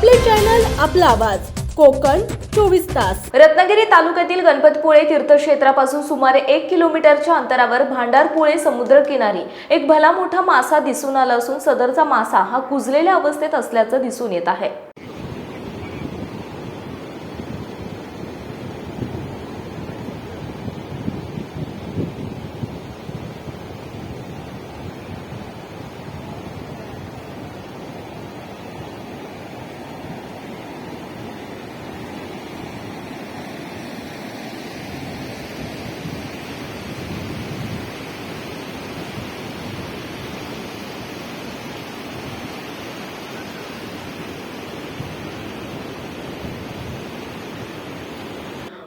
आपले चॅनल आपला आवाज. कोकण चोवीस तास. रत्नागिरी तालुक्यातील गणपतपुळे तीर्थक्षेत्रापासून सुमारे एक किलोमीटरच्या अंतरावर भांडारपुळे समुद्रकिनारी एक भला मोठा मासा दिसून आला असून सदरचा मासा हा कुजलेल्या अवस्थेत असल्याचं दिसून येत आहे.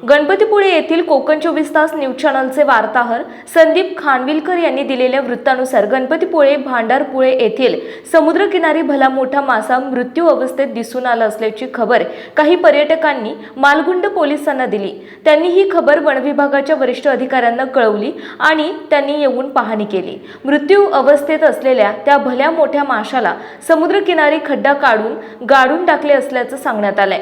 गणपतीपुळे येथील कोकण चोवीस तास न्यूज चॅनलचे वार्ताहर संदीप खानविलकर यांनी दिलेल्या वृत्तानुसार गणपतीपुळे भांडारपुळे येथील समुद्रकिनारी भला मोठा मासा मृत्यू अवस्थेत दिसून आला असल्याची खबर काही पर्यटकांनी मालगुंड पोलिसांना दिली. त्यांनी ही खबर वनविभागाच्या वरिष्ठ अधिकाऱ्यांना कळवली आणि त्यांनी येऊन पाहणी केली. मृत्यू अवस्थेत असलेल्या त्या भल्या मोठ्या माशाला समुद्रकिनारी खड्डा काढून गाडून टाकले असल्याचं सांगण्यात आलंय.